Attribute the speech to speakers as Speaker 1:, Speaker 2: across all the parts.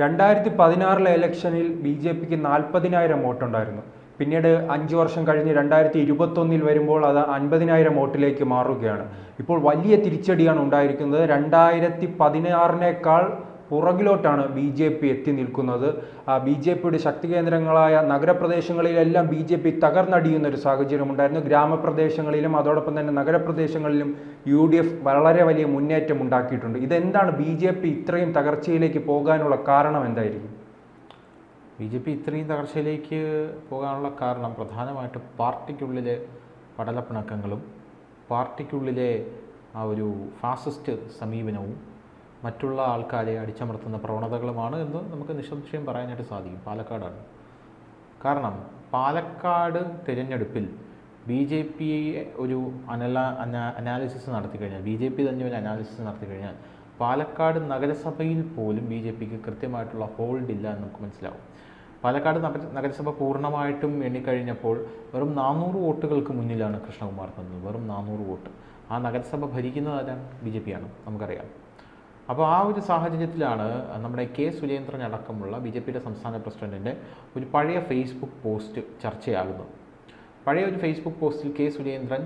Speaker 1: രണ്ടായിരത്തി പതിനാറിലെ ഇലക്ഷനിൽ ബി ജെ പിക്ക് നാൽപ്പതിനായിരം വോട്ടുണ്ടായിരുന്നു. പിന്നീട് അഞ്ച് വർഷം കഴിഞ്ഞ് രണ്ടായിരത്തി ഇരുപത്തൊന്നിൽ വരുമ്പോൾ അത് അൻപതിനായിരം വോട്ടിലേക്ക് മാറുകയാണ്. ഇപ്പോൾ വലിയ തിരിച്ചടിയാണ് ഉണ്ടായിരിക്കുന്നത്. രണ്ടായിരത്തി പതിനാറിനേക്കാൾ പുറകിലോട്ടാണ് ബി ജെ പി എത്തി നിൽക്കുന്നത്. ബി ജെ പിയുടെ ശക്തി കേന്ദ്രങ്ങളായ നഗരപ്രദേശങ്ങളിലെല്ലാം ബി ജെ പി തകർന്നടിയുന്ന ഒരു സാഹചര്യം ഉണ്ടായിരുന്നു ഗ്രാമപ്രദേശങ്ങളിലും അതോടൊപ്പം തന്നെ നഗരപ്രദേശങ്ങളിലും യു ഡി എഫ് വളരെ വലിയ മുന്നേറ്റം ഉണ്ടാക്കിയിട്ടുണ്ട്. ഇതെന്താണ് ബി ജെ പി ഇത്രയും തകർച്ചയിലേക്ക് പോകാനുള്ള കാരണം എന്തായിരിക്കും?
Speaker 2: ബി ജെ പി ഇത്രയും തകർച്ചയിലേക്ക് പോകാനുള്ള കാരണം പ്രധാനമായിട്ടും പാർട്ടിക്കുള്ളിലെ പടലപ്പിണക്കങ്ങളും പാർട്ടിക്കുള്ളിലെ ആ ഒരു ഫാസിസ്റ്റ് സമീപനവും മറ്റുള്ള ആൾക്കാരെ അടിച്ചമർത്തുന്ന പ്രവണതകളുമാണ് എന്ന് നമുക്ക് നിസ്സംശയം പറയാനായിട്ട് സാധിക്കും. പാലക്കാടാണ്. കാരണം പാലക്കാട് തിരഞ്ഞെടുപ്പിൽ ബി ജെ പി ഒരു അനല അന അനാലിസിസ് നടത്തി കഴിഞ്ഞാൽ ബി ജെ പി തന്നെ ഒരു അനാലിസിസ് നടത്തി കഴിഞ്ഞാൽ പാലക്കാട് നഗരസഭയിൽ പോലും ബി ജെ പിക്ക് കൃത്യമായിട്ടുള്ള ഹോൾഡ് ഇല്ല എന്ന് നമുക്ക് മനസ്സിലാവും. പാലക്കാട് നഗര നഗരസഭ പൂർണമായിട്ടും എണ്ണിക്കഴിഞ്ഞപ്പോൾ വെറും നാനൂറ് വോട്ടുകൾക്ക് മുന്നിലാണ് കൃഷ്ണകുമാർ തന്നത് വെറും നാനൂറ് വോട്ട്. ആ നഗരസഭ ഭരിക്കുന്നത് ആരാണ്? ബി ജെ പിയാണ് നമുക്കറിയാം. അപ്പോൾ ആ ഒരു സാഹചര്യത്തിലാണ് നമ്മുടെ കെ സുരേന്ദ്രൻ അടക്കമുള്ള ബി ജെ പിയുടെ സംസ്ഥാന പ്രസിഡന്റിന്റെ ഒരു പഴയ ഫേസ്ബുക്ക് പോസ്റ്റ് ചർച്ചയാകുന്നത് പഴയ ഒരു ഫേസ്ബുക്ക് പോസ്റ്റിൽ K Surendran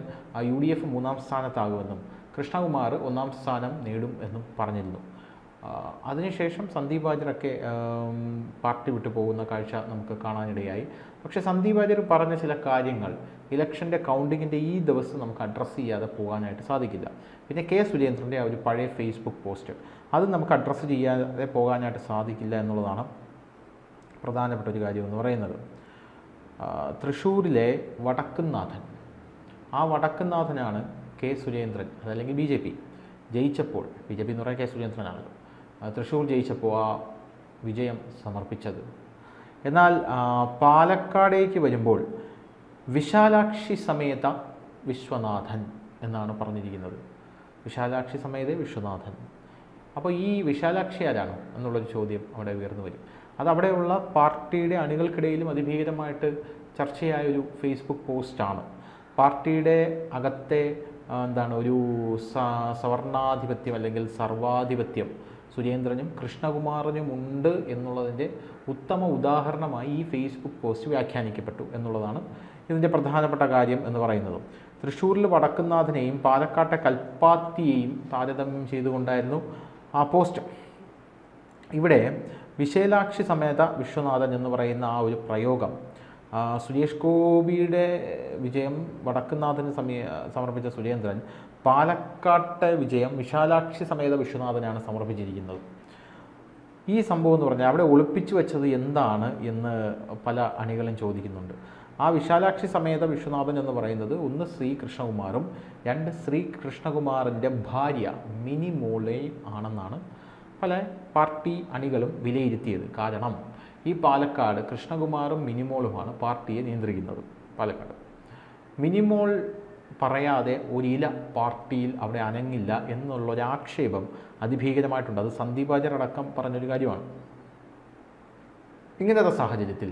Speaker 2: U D F മൂന്നാം സ്ഥാനത്താകുമെന്നും കൃഷ്ണകുമാർ ഒന്നാം സ്ഥാനം നേടും എന്നും പറഞ്ഞിരുന്നു. അതിനുശേഷം സന്ദീപ് വാര്യറൊക്കെ പാർട്ടി വിട്ടു പോകുന്ന കാഴ്ച നമുക്ക് കാണാനിടയായി. പക്ഷേ സന്ദീപ് വാര്യർ പറഞ്ഞ ചില കാര്യങ്ങൾ ഇലക്ഷന്റെ കൗണ്ടിങ്ങിന്റെ ഈ ദിവസം നമുക്ക് അഡ്രസ്സ് ചെയ്യാതെ പോകാനായിട്ട് സാധിക്കില്ല. പിന്നെ കെ സുരേന്ദ്രന്റെ ആ ഒരു പഴയ ഫേസ്ബുക്ക് പോസ്റ്റ് അത് നമുക്ക് അഡ്രസ്സ് ചെയ്യാതെ പോകാനായിട്ട് സാധിക്കില്ല എന്നുള്ളതാണ് പ്രധാനപ്പെട്ട ഒരു കാര്യം എന്ന് പറയുന്നത്. തൃശ്ശൂരിലെ വടക്കുംനാഥൻ. ആ വടക്കുന്നാഥനാണ് കെ സുരേന്ദ്രൻ അതല്ലെങ്കിൽ ബി ജെ പി. ജയിച്ചപ്പോൾ ബി ജെ പി എന്ന് പറയാൻ കെ സുരേന്ദ്രനാണല്ലോ. തൃശ്ശൂർ ജയിച്ചപ്പോൾ ആ വിജയം സമർപ്പിച്ചത്. എന്നാൽ പാലക്കാടേക്ക് വരുമ്പോൾ വിശാലാക്ഷി സമേത വിശ്വനാഥൻ എന്നാണ് പറഞ്ഞിരിക്കുന്നത്. വിശാലാക്ഷി സമേത വിശ്വനാഥൻ. അപ്പോൾ ഈ വിശാലാക്ഷി ആരാണ് എന്നുള്ളൊരു ചോദ്യം അവിടെ ഉയർന്നു വരും. അത് അവിടെയുള്ള പാർട്ടിയുടെ അണികൾക്കിടയിലും അതിഭീകരമായിട്ട് ചർച്ചയായ ഒരു ഫേസ്ബുക്ക് പോസ്റ്റാണ്. പാർട്ടിയുടെ അകത്തെ എന്താണ് ഒരു സവർണാധിപത്യം അല്ലെങ്കിൽ സർവാധിപത്യം സുരേന്ദ്രനും കൃഷ്ണകുമാറിനും ഉണ്ട് എന്നുള്ളതിന്റെ ഉത്തമ ഉദാഹരണമായി ഈ ഫേസ്ബുക്ക് പോസ്റ്റ് വ്യാഖ്യാനിക്കപ്പെട്ടു എന്നുള്ളതാണ് ഇതിന്റെ പ്രധാനപ്പെട്ട കാര്യം എന്ന് പറയുന്നത്. തൃശ്ശൂരിൽ വടക്കുന്നാഥനെയും പാലക്കാട്ടെ കൽപ്പാത്തിയെയും താരതമ്യം ചെയ്തുകൊണ്ടായിരുന്നു ആ പോസ്റ്റ്. ഇവിടെ വിശേലാക്ഷി സമേത വിശ്വനാഥൻ എന്ന് പറയുന്ന ആ ഒരു പ്രയോഗം. സുരേഷ് ഗോപിയുടെ വിജയം വടക്കുന്നാഥന് സമീ സമർപ്പിച്ച സുരേന്ദ്രൻ പാലക്കാട്ടെ വിജയം വിശാലാക്ഷി സമേത വിശ്വനാഥനാണ് സമർപ്പിച്ചിരിക്കുന്നത്. ഈ സംഭവം എന്ന് പറഞ്ഞാൽ അവിടെ ഒളിപ്പിച്ചു വെച്ചത് എന്താണ് എന്ന് പല അണികളും ചോദിക്കുന്നുണ്ട്. ആ വിശാലാക്ഷി സമേത വിശ്വനാഥൻ എന്ന് പറയുന്നത് ഒന്ന് ശ്രീ കൃഷ്ണകുമാറും രണ്ട് ശ്രീ കൃഷ്ണകുമാറിന്റെ ഭാര്യ മിനി മോളെ ആണെന്നാണ് പല പാർട്ടി അണികളും വിലയിരുത്തിയത്. കാരണം ഈ പാലക്കാട് കൃഷ്ണകുമാറും മിനിമോളുമാണ് പാർട്ടിയെ നിയന്ത്രിക്കുന്നത്. പാലക്കാട് മിനിമോൾ പറയാതെ ഒരില പാർട്ടിയിൽ അവിടെ അനങ്ങില്ല എന്നുള്ളൊരു ആക്ഷേപം അതിഭീകരമായിട്ടുണ്ട്. അത് സന്ദീപ് ആചാർ അടക്കം പറഞ്ഞൊരു കാര്യമാണ്. ഇങ്ങനത്തെ സാഹചര്യത്തിൽ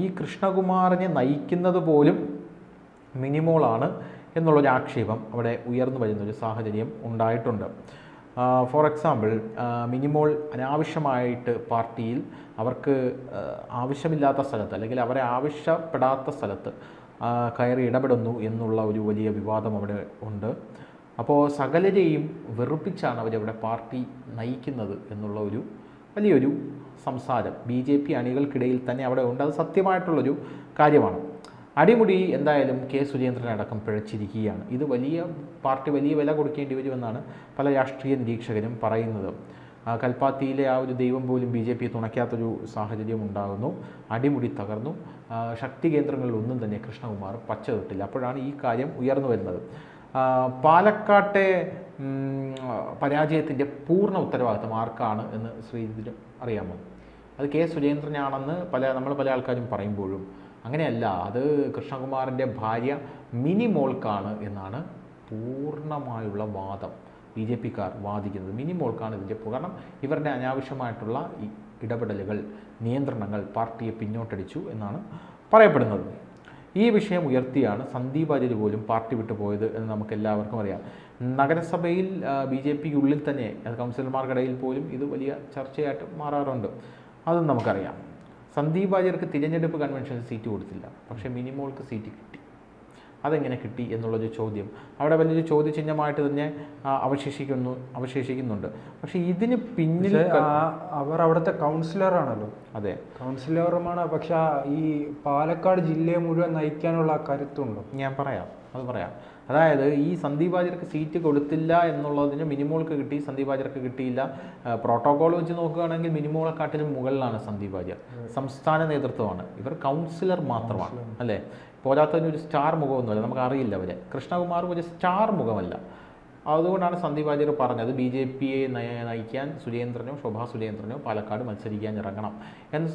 Speaker 2: ഈ കൃഷ്ണകുമാറിനെ നയിക്കുന്നത് പോലും മിനിമോളാണ് എന്നുള്ളൊരു ആക്ഷേപം അവിടെ ഉയർന്നു വരുന്നൊരു സാഹചര്യം ഉണ്ടായിട്ടുണ്ട്. ഫോർ എക്സാമ്പിൾ മിനിമോൾ അനാവശ്യമായിട്ട് പാർട്ടിയിൽ അവർക്ക് ആവശ്യമില്ലാത്ത സ്ഥലത്ത് അല്ലെങ്കിൽ അവരെ ആവശ്യപ്പെടാത്ത സ്ഥലത്ത് കയറി ഇടപെടുന്നു എന്നുള്ള ഒരു വലിയ വിവാദം അവിടെ ഉണ്ട്. അപ്പോൾ സകലരെയും വെറുപ്പിച്ചാണ് അവരവിടെ പാർട്ടി നയിക്കുന്നത് എന്നുള്ള ഒരു വലിയൊരു സംസാരം. ബി ജെ പി അണികൾക്കിടയിൽ തന്നെ അവിടെ ഉണ്ട്. അത് സത്യമായിട്ടുള്ളൊരു കാര്യമാണ്. അടിമുടി എന്തായാലും കെ സുരേന്ദ്രൻ അടക്കം പിഴച്ചിരിക്കുകയാണ്. ഇത് വലിയ പാർട്ടി വലിയ വില കൊടുക്കേണ്ടി വരുമെന്നാണ് പല രാഷ്ട്രീയ നിരീക്ഷകരും പറയുന്നത്. കൽപ്പാത്തിയിലെ ആ ഒരു ദൈവം പോലും ബി ജെ പി തുണയ്ക്കാത്തൊരു സാഹചര്യം ഉണ്ടാകുന്നു. അടിമുടി തകർന്നു. ശക്തി കേന്ദ്രങ്ങളിൽ ഒന്നും തന്നെ കൃഷ്ണകുമാർ പച്ച തൊട്ടില്ല. അപ്പോഴാണ് ഈ കാര്യം ഉയർന്നു വരുന്നത്. പാലക്കാട്ടെ പരാജയത്തിന്റെ പൂർണ ഉത്തരവാദിത്തം ആർക്കാണ് എന്ന് ശ്രീജിത്തിന് അറിയാമോ? അത് കെ സുരേന്ദ്രനാണെന്ന് പല നമ്മൾ പല ആൾക്കാരും പറയുമ്പോഴും. അങ്ങനെയല്ല അത് കൃഷ്ണകുമാറിന്റെ ഭാര്യ മിനി മോൾക്കാണ് എന്നാണ് പൂർണമായുള്ള വാദം. ബി ജെ പിക്കാർ വാദിക്കുന്നത്. മിനി മോൾക്കാണ് ഇതിന്റെ കാരണം ഇവരുടെ അനാവശ്യമായിട്ടുള്ള ഇടപെടലുകൾ നിയന്ത്രണങ്ങൾ പാർട്ടിയെ പിന്നോട്ടടിച്ചു എന്നാണ് പറയപ്പെടുന്നത്. ഈ വിഷയം ഉയർത്തിയാണ് സന്ദീപ് ആചാര്യ പോലും പാർട്ടി വിട്ടു പോയത് എന്ന് നമുക്ക് എല്ലാവർക്കും അറിയാം. നഗരസഭയിൽ ബി ജെ പിക്ക് ഉള്ളിൽ തന്നെ കൗൺസിലർമാർക്കിടയിൽ പോലും ഇത് വലിയ ചർച്ചയായിട്ട് മാറാറുണ്ട്. അതും നമുക്കറിയാം. സന്ദീപ് വാര്യർക്ക് തിരഞ്ഞെടുപ്പ് കൺവെൻഷനിൽ സീറ്റ് കൊടുത്തില്ല. പക്ഷേ മിനിമോൾക്ക് സീറ്റ് കിട്ടി. അതെങ്ങനെ കിട്ടി എന്നുള്ളൊരു ചോദ്യം. അവിടെ വലിയൊരു ചോദ്യചിഹ്നമായിട്ട് തന്നെ അവശേഷിക്കുന്നു അവശേഷിക്കുന്നുണ്ട്. പക്ഷേ ഇതിന് പിന്നിൽ
Speaker 1: അവർ അവിടുത്തെ കൗൺസിലറാണല്ലോ.
Speaker 2: അതെ.
Speaker 1: കൗൺസിലറുമാണ് പക്ഷേ ഈ പാലക്കാട് ജില്ലയെ മുഴുവൻ നയിക്കാനുള്ള ആ കരുത്തുണ്ടോ?
Speaker 2: ഞാൻ പറയാം അത് പറയാം. അതായത് ഈ സന്ദീപ് വാര്യർക്ക് സീറ്റ് കൊടുത്തില്ല എന്നുള്ളതിന് മിനിമോൾക്ക് കിട്ടി സന്ദീപ് വാര്യർക്ക് കിട്ടിയില്ല. പ്രോട്ടോകോൾ വെച്ച് നോക്കുകയാണെങ്കിൽ മിനിമോളെക്കാട്ടിലും മുകളിലാണ് സന്ദീപ് വാര്യർ. സംസ്ഥാന നേതൃത്വമാണ്. ഇവർ കൗൺസിലർ മാത്രമാണ്. അല്ലേ? പോരാത്തതിന് ഒരു സ്റ്റാർ മുഖമൊന്നുമല്ല. നമുക്ക് അറിയില്ല അവരെ. കൃഷ്ണകുമാർ ഒരു സ്റ്റാർ മുഖമല്ല. അതുകൊണ്ടാണ് സന്ദീപ് വാര്യർ പറഞ്ഞത് ബി ജെ പിയെ നയിക്കാൻ സുരേന്ദ്രനോ ശോഭാ സുരേന്ദ്രനോ പാലക്കാട് മത്സരിക്കാൻ ഇറങ്ങണം എന്ന്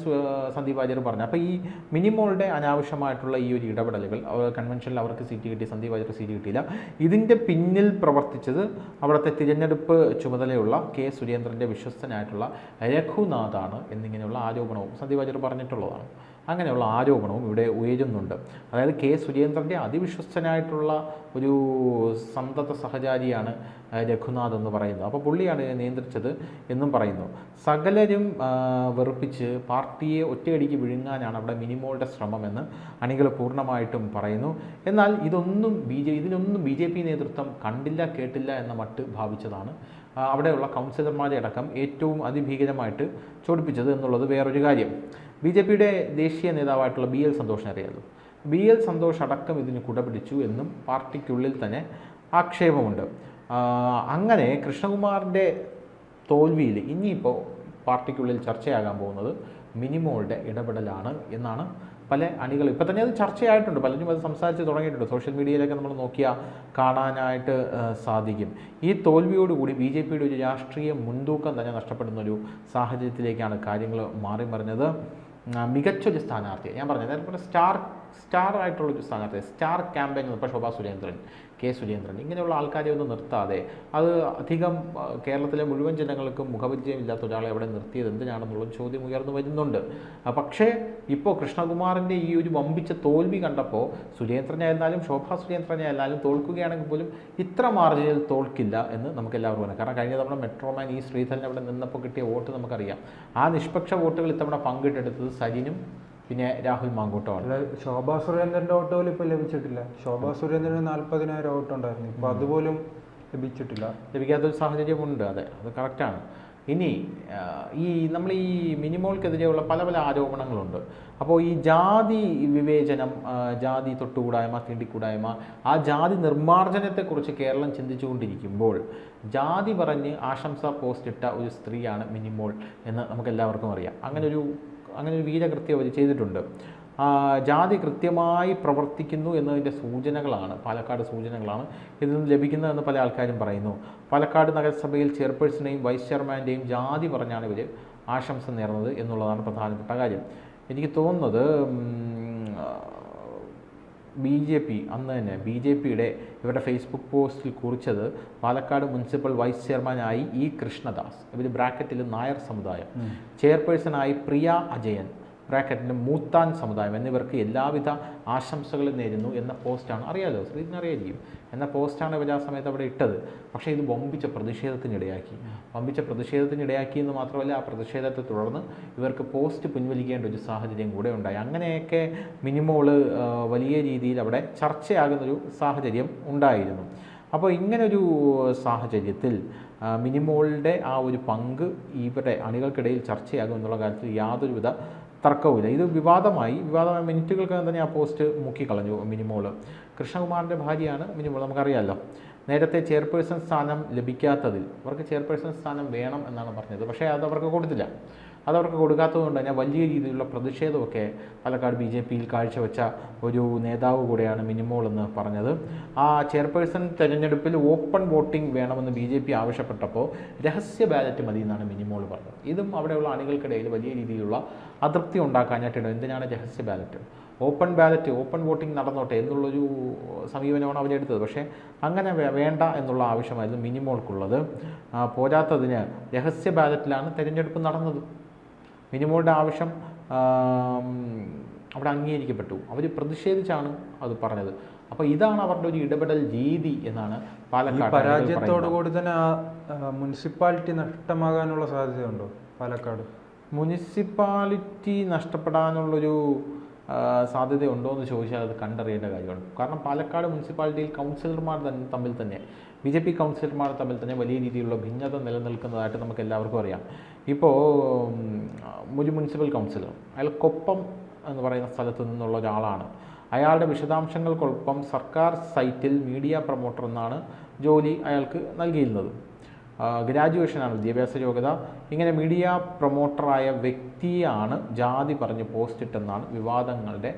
Speaker 2: സന്ദീപ് വാര്യർ പറഞ്ഞു. അപ്പോൾ ഈ മിനിമോളുടെ അനാവശ്യമായിട്ടുള്ള ഈ ഒരു ഇടപെടലുകൾ കൺവെൻഷനിൽ അവർക്ക് സീറ്റ് കിട്ടി സന്ദീപ് വാര്യർക്ക് സീറ്റ് കിട്ടിയില്ല. ഇതിന്റെ പിന്നിൽ പ്രവർത്തിച്ചത് അവിടുത്തെ തിരഞ്ഞെടുപ്പ് ചുമതലയുള്ള കെ സുരേന്ദ്രന്റെ വിശ്വസ്തനായിട്ടുള്ള രഘുനാഥാണ് എന്നിങ്ങനെയുള്ള ആരോപണവും സന്ദീപ് വാര്യർ പറഞ്ഞിട്ടുള്ളതാണ്. അങ്ങനെയുള്ള ആരോപണവും ഇവിടെ ഉയരുന്നുണ്ട്. അതായത് കെ സുരേന്ദ്രന്റെ അതിവിശ്വസ്തനായിട്ടുള്ള ഒരു സന്തത സഹചാരിയാണ് രഘുനാഥ് എന്ന് പറയുന്നത്. അപ്പോൾ പുള്ളിയാണ് നിയന്ത്രിച്ചത് എന്നും പറയുന്നു. സകലരും വെറുപ്പിച്ച് പാർട്ടിയെ ഒറ്റയടിക്ക് വിഴുങ്ങാനാണ് അവിടെ മിനിമോളുടെ ശ്രമമെന്ന് അണികൾ പൂർണമായിട്ടും പറയുന്നു. എന്നാൽ ഇതൊന്നും ബി ജെ ഇതിനൊന്നും ബി ജെ പി നേതൃത്വം കണ്ടില്ല കേട്ടില്ല എന്ന മട്ട് ഭാവിച്ചതാണ് അവിടെയുള്ള കൗൺസിലർമാരെ അടക്കം ഏറ്റവും അതിഭീകരമായിട്ട് ചോടിപ്പിച്ചത് എന്നുള്ളത് വേറൊരു കാര്യം. ബി ജെ പിയുടെ ദേശീയ നേതാവായിട്ടുള്ള ബി എൽ സന്തോഷിനെ അറിയാമല്ലോ ബി എൽ സന്തോഷ് അടക്കം ഇതിന് കുടപിടിച്ചു എന്നും പാർട്ടിക്കുള്ളിൽ തന്നെ ആക്ഷേപമുണ്ട്. അങ്ങനെ കൃഷ്ണകുമാറിന്റെ തോൽവിയിൽ ഇനിയിപ്പോൾ പാർട്ടിക്കുള്ളിൽ ചർച്ചയാകാൻ പോകുന്നത് മിനിമോളുടെ ഇടപെടലാണ് എന്നാണ് പല അണികൾ ഇപ്പം തന്നെ അത് ചർച്ചയായിട്ടുണ്ട് പലരും അത് സംസാരിച്ച് തുടങ്ങിയിട്ടുണ്ട്. സോഷ്യൽ മീഡിയയിലൊക്കെ നമ്മൾ നോക്കിയാൽ കാണാനായിട്ട് സാധിക്കും. ഈ തോൽവിയോടുകൂടി ബി ജെ പിയുടെ ഒരു രാഷ്ട്രീയ മുൻതൂക്കം തന്നെ നഷ്ടപ്പെടുന്ന ഒരു സാഹചര്യത്തിലേക്കാണ് കാര്യങ്ങൾ മാറി മറിഞ്ഞത് മികച്ചൊരു സ്ഥാനാർത്ഥിയെ. ഞാൻ പറഞ്ഞത് അതുപോലെ സ്റ്റാർ സ്റ്റാർ ആയിട്ടുള്ള ഒരു സ്ഥാനാർത്ഥി സ്റ്റാർ ക്യാമ്പയിൻ ഇപ്പോൾ ശോഭാ സുരേന്ദ്രൻ കെ സുരേന്ദ്രൻ ഇങ്ങനെയുള്ള ആൾക്കാരെ ഒന്നും നിർത്താതെ അത് അധികം കേരളത്തിലെ മുഴുവൻ ജനങ്ങൾക്കും മുഖപരിചയമില്ലാത്ത ഒരാളെ അവിടെ നിർത്തിയത് എന്തിനാണെന്നുള്ള ചോദ്യം ഉയർന്നു വരുന്നുണ്ട്. പക്ഷേ ഇപ്പോൾ കൃഷ്ണകുമാറിന്റെ ഈ ഒരു വമ്പിച്ച തോൽവി കണ്ടപ്പോൾ സുരേന്ദ്രനായിരുന്നാലും ശോഭാ സുരേന്ദ്രനായിരുന്നാലും തോൽക്കുകയാണെങ്കിൽ പോലും ഇത്ര മാർജിനിൽ തോൽക്കില്ല എന്ന് നമുക്ക് എല്ലാവർക്കും അറിയാം. കാരണം കഴിഞ്ഞ തവണ മെട്രോമാൻ ഈ ശ്രീധരൻ അവിടെ നിന്നപ്പോൾ കിട്ടിയ വോട്ട് നമുക്കറിയാം. ആ നിഷ്പക്ഷ വോട്ടുകൾ ഇത്തവണ പങ്കിട്ടെടുത്തത് സരിനും പിന്നെ രാഹുൽ മാങ്കൂട്ടമാണ്
Speaker 1: അല്ല ശോഭാ സുരേന്ദ്രന്റെ ഓട്ടോ പോലും ഇപ്പൊ ലഭിച്ചിട്ടില്ല. ശോഭാ സുരേന്ദ്രന് നാല്പതിനായിരം ഓട്ടോ ഉണ്ടായിരുന്നു. ഇപ്പൊ അതുപോലും ലഭിച്ചിട്ടില്ല.
Speaker 2: ലഭിക്കാത്തൊരു സാഹചര്യമുണ്ട്. അതെ അത് കറക്റ്റാണ് ഇനി ഈ നമ്മൾ ഈ മിനിമോൾക്കെതിരെയുള്ള പല പല ആരോപണങ്ങളുണ്ട്. അപ്പോൾ ഈ ജാതി വിവേചനം ജാതി തൊട്ടുകൂടായ്മ തീണ്ടിക്കൂടായ്മ ആ ജാതി നിർമ്മാർജനത്തെക്കുറിച്ച് കേരളം ചിന്തിച്ചുകൊണ്ടിരിക്കുമ്പോൾ ജാതി പറഞ്ഞ് ആശംസ പോസ്റ്റ് ഇട്ട ഒരു സ്ത്രീയാണ് മിനിമോൾ എന്ന് നമുക്ക് എല്ലാവർക്കും അറിയാം. അങ്ങനെ ഒരു അങ്ങനെ ഒരു വീരകൃത്യം അവർ ചെയ്തിട്ടുണ്ട്. ജാതി കൃത്യമായി പ്രവർത്തിക്കുന്നു എന്നതിന്റെ സൂചനകളാണ് പാലക്കാട് സൂചനകളാണ് ഇതിൽ നിന്ന് ലഭിക്കുന്നതെന്ന് പല ആൾക്കാരും പറയുന്നു. പാലക്കാട് നഗരസഭയിൽ ചെയർപേഴ്സണെയും വൈസ് ചെയർമാന്റെയും ജാതി പറഞ്ഞാണ് ഇവർ ആശംസ നേർന്നത് എന്നുള്ളതാണ് പ്രധാനപ്പെട്ട കാര്യം. എനിക്ക് തോന്നുന്നത് ബി ജെ പി അന്ന് തന്നെ ബി ജെ പിയുടെ ഇവരുടെ ഫേസ്ബുക്ക് പോസ്റ്റിൽ കുറിച്ചത് പാലക്കാട് മുനിസിപ്പൽ വൈസ് ചെയർമാനായി ഇ കൃഷ്ണദാസ് ഇവർ ബ്രാക്കറ്റിൽ നായർ സമുദായം. ചെയർപേഴ്സണായി പ്രിയ അജയൻ ബ്രാക്കറ്റിന്റെ മൂത്താൻ സമുദായം എന്നിവർക്ക് എല്ലാവിധ ആശംസകളും നേരുന്നു എന്ന പോസ്റ്റാണ്. അറിയാലോ? ശ്രീജിന് അറിയായിരിക്കും. എന്ന പോസ്റ്റാണ് ഇവർ ആ സമയത്ത് അവിടെ ഇട്ടത്. പക്ഷേ ഇത് വമ്പിച്ച പ്രതിഷേധത്തിനിടയാക്കി. വമ്പിച്ച പ്രതിഷേധത്തിനിടയാക്കി എന്ന് മാത്രമല്ല ആ പ്രതിഷേധത്തെ തുടർന്ന് ഇവർക്ക് പോസ്റ്റ് പിൻവലിക്കേണ്ട ഒരു സാഹചര്യം കൂടെ ഉണ്ടായി. അങ്ങനെയൊക്കെ മിനിമോൾ വലിയ രീതിയിൽ അവിടെ ചർച്ചയാകുന്നൊരു സാഹചര്യം ഉണ്ടായിരുന്നു. അപ്പോൾ ഇങ്ങനൊരു സാഹചര്യത്തിൽ മിനിമോളുടെ ആ ഒരു പങ്ക് ഇവരുടെ അണികൾക്കിടയിൽ ചർച്ചയാകും എന്നുള്ള കാര്യത്തിൽ യാതൊരുവിധ തർക്കവുമില്ല. ഇത് വിവാദമായി. വിവാദമായ മിനിറ്റുകൾക്കകം തന്നെ ആ പോസ്റ്റ് മുക്കിക്കളഞ്ഞു മിനിമോൾ കൃഷ്ണകുമാറിന്റെ ഭാര്യയാണ് മിനിമോൾ നമുക്കറിയാമല്ലോ നേരത്തെ ചെയർപേഴ്സൺ സ്ഥാനം ലഭിക്കാത്തതിൽ. അവർക്ക് ചെയർപേഴ്സൺ സ്ഥാനം വേണം എന്നാണ് പറഞ്ഞത്. പക്ഷേ അത് അവർക്ക് കൊടുത്തില്ല. അത് അവർക്ക് കൊടുക്കാത്തതുകൊണ്ട് തന്നെ വലിയ രീതിയിലുള്ള പ്രതിഷേധമൊക്കെ പാലക്കാട് ബി ജെ പിയിൽ കാഴ്ചവെച്ച ഒരു നേതാവ് കൂടെയാണ് മിനിമോൾ എന്ന് പറഞ്ഞത്. ആ ചെയർപേഴ്സൺ തെരഞ്ഞെടുപ്പിൽ ഓപ്പൺ വോട്ടിംഗ് വേണമെന്ന് ബി ജെ പി ആവശ്യപ്പെട്ടപ്പോൾ രഹസ്യ ബാലറ്റ് മതി എന്നാണ് മിനിമോൾ പറഞ്ഞത്. ഇതും അവിടെയുള്ള അണികൾക്കിടയിൽ വലിയ രീതിയിലുള്ള അതൃപ്തി ഉണ്ടാക്കാനായിട്ടുണ്ട്. എന്തിനാണ് രഹസ്യ ballot? Open ballot open voting നടന്നോട്ടെ എന്നുള്ളൊരു സമീപനമാണ് അവരെടുത്തത് പക്ഷേ അങ്ങനെ വേണ്ട എന്നുള്ള ആവശ്യമായിരുന്നു മിനിമോൾക്കുള്ളത്. പോരാത്തതിന് രഹസ്യ ബാലറ്റിലാണ് തിരഞ്ഞെടുപ്പ് നടന്നത്. മിനിമോളുടെ ആവശ്യം അവിടെ അംഗീകരിക്കപ്പെട്ടു. അവർ പ്രതിഷേധിച്ചാണ് അത് പറഞ്ഞത്. അപ്പോൾ ഇതാണ് അവരുടെ ഒരു ഇടപെടൽ രീതി എന്നാണ് പാലക്കാട് പരാജയത്തോടുകൂടി
Speaker 1: പരാജയത്തോടു കൂടി തന്നെ മുനിസിപ്പാലിറ്റി നഷ്ടമാകാനുള്ള സാധ്യതയുണ്ടോ പാലക്കാട്?
Speaker 2: മുനിസിപ്പാലിറ്റി നഷ്ടപ്പെടാനുള്ളൊരു സാധ്യതയുണ്ടോ എന്ന് ചോദിച്ചാൽ അത് കണ്ടറിയേണ്ട കാര്യമാണ്. കാരണം പാലക്കാട് മുനിസിപ്പാലിറ്റിയിൽ കൗൺസിലർമാർ തന്നെ തമ്മിൽ തന്നെ ബി ജെ പി കൗൺസിലർമാർ തമ്മിൽ തന്നെ വലിയ രീതിയിലുള്ള ഭിന്നത നിലനിൽക്കുന്നതായിട്ട് നമുക്ക് എല്ലാവർക്കും അറിയാം. ഇപ്പോൾ ഒരു മുനിസിപ്പൽ കൗൺസിലർ അയാൾ കൊപ്പം എന്ന് പറയുന്ന സ്ഥലത്ത് നിന്നുള്ള ഒരാളാണ്. അയാളുടെ വിശദാംശങ്ങൾക്കൊപ്പം സർക്കാർ സൈറ്റിൽ മീഡിയ പ്രൊമോട്ടർ എന്നാണ് ജോലി അയാൾക്ക് നൽകിയിരുന്നത്. ഗ്രാജുവേഷനാണ് വിദ്യാഭ്യാസ യോഗ്യത. ഇങ്ങനെ മീഡിയ പ്രൊമോട്ടറായ വ്യക്തിയാണ് ജാതി പറഞ്ഞ് പോസ്റ്റ് ഇട്ടെന്നാണ് വിവാദങ്ങളുടെ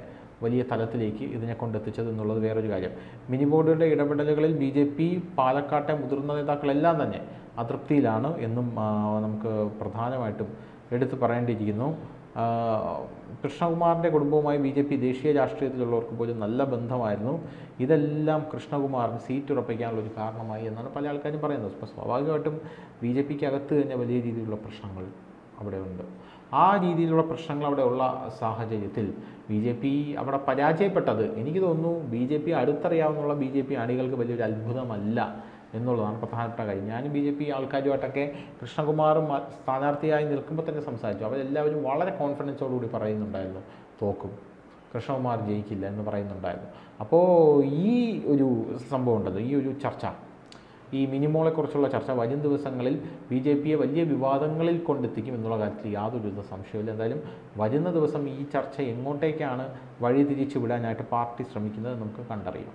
Speaker 2: വലിയ തലത്തിലേക്ക് ഇതിനെ കൊണ്ടെത്തിച്ചത് എന്നുള്ളത് വേറൊരു കാര്യം. മിനി ബോർഡുകളുടെ ഇടപെടലുകളിൽ ബി ജെ പി പാലക്കാട്ടെ മുതിർന്ന നേതാക്കളെല്ലാം തന്നെ അതൃപ്തിയിലാണ് എന്നും നമുക്ക് പ്രധാനമായിട്ടും എടുത്തു പറയേണ്ടിയിരിക്കുന്നു. കൃഷ്ണകുമാറിന്റെ കുടുംബവുമായി ബി ജെ പി ദേശീയ രാഷ്ട്രീയത്തിലുള്ളവർക്ക് പോലും നല്ല ബന്ധമായിരുന്നു. ഇതെല്ലാം കൃഷ്ണകുമാറിന് സീറ്റ് ഉറപ്പിക്കാനുള്ള ഒരു കാരണമായി എന്നാണ് പല ആൾക്കാരും പറയുന്നത്. അപ്പോൾ സ്വാഭാവികമായിട്ടും ബി ജെ പിക്ക് അകത്ത് തന്നെ വലിയ രീതിയിലുള്ള പ്രശ്നങ്ങൾ അവിടെ ഉണ്ട്. ആ രീതിയിലുള്ള പ്രശ്നങ്ങൾ അവിടെ ഉള്ള സാഹചര്യത്തിൽ ബി ജെ പി അവിടെ പരാജയപ്പെട്ടത് എനിക്ക് തോന്നുന്നു ബി ജെ പി അടുത്തറിയാവുന്നുള്ള ബി ജെ പി അണികൾക്ക് വലിയൊരു അത്ഭുതമല്ല. എന്നുള്ളതാണ് പ്രധാനപ്പെട്ട കാര്യം. ഞാനും ബി ജെ പി ആൾക്കാരുമായിട്ടൊക്കെ കൃഷ്ണകുമാറും സ്ഥാനാർത്ഥിയായി നിൽക്കുമ്പോൾ തന്നെ സംസാരിച്ചു. അവരെല്ലാവരും വളരെ കോൺഫിഡൻസോടുകൂടി പറയുന്നുണ്ടായിരുന്നു തോക്കും. കൃഷ്ണകുമാർ ജയിക്കില്ല എന്ന് പറയുന്നുണ്ടായിരുന്നു. അപ്പോൾ ഈ ഒരു സംഭവം ഉണ്ടല്ലോ ഈ ഒരു ചർച്ച ഈ മിനിമോളെക്കുറിച്ചുള്ള ചർച്ച വരും ദിവസങ്ങളിൽ ബി ജെ പിയെ വലിയ വിവാദങ്ങളിൽ കൊണ്ടെത്തിക്കും എന്നുള്ള കാര്യത്തിൽ യാതൊരു സംശയമില്ല എന്തായാലും വരുന്ന ദിവസം ഈ ചർച്ച എങ്ങോട്ടേക്കാണ് വഴി തിരിച്ചു വിടാനായിട്ട് പാർട്ടി ശ്രമിക്കുന്നത് നമുക്ക് കണ്ടറിയാം.